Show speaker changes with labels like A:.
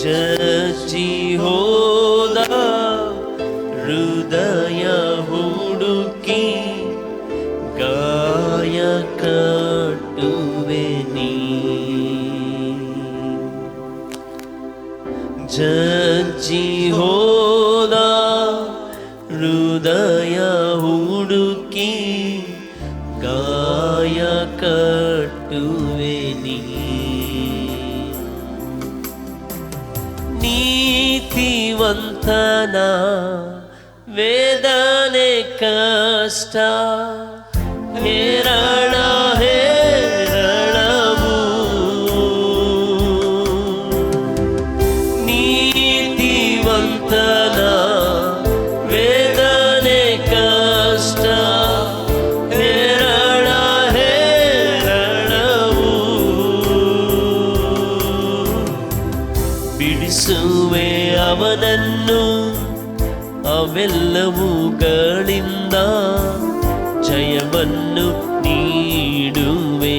A: ಚರ್ಚಿ ಹೋದ ಹೃದಯ ಹುಡುಕಿ ಗಾಯ ಕಟ್ಟುವೆ ನೀ ಜಜ್ಜಿ ಹೋದ ಹೃದಯ ಹುಡುಕಿ ಗಾಯ ಕಟ್ಟುವೆ ನೀ ನೀತಿವಂತನ ವೇದನೆ ಕಷ್ಟ ಹೇರಳ ಹೇರಳವು ನೀತಿವಂತನ ಧರಿಸುವೆ ಅವನನ್ನು. ಅವೆಲ್ಲವೂ ಗಳಿಂದ ಜಯವನ್ನು ನೀಡುವೆ.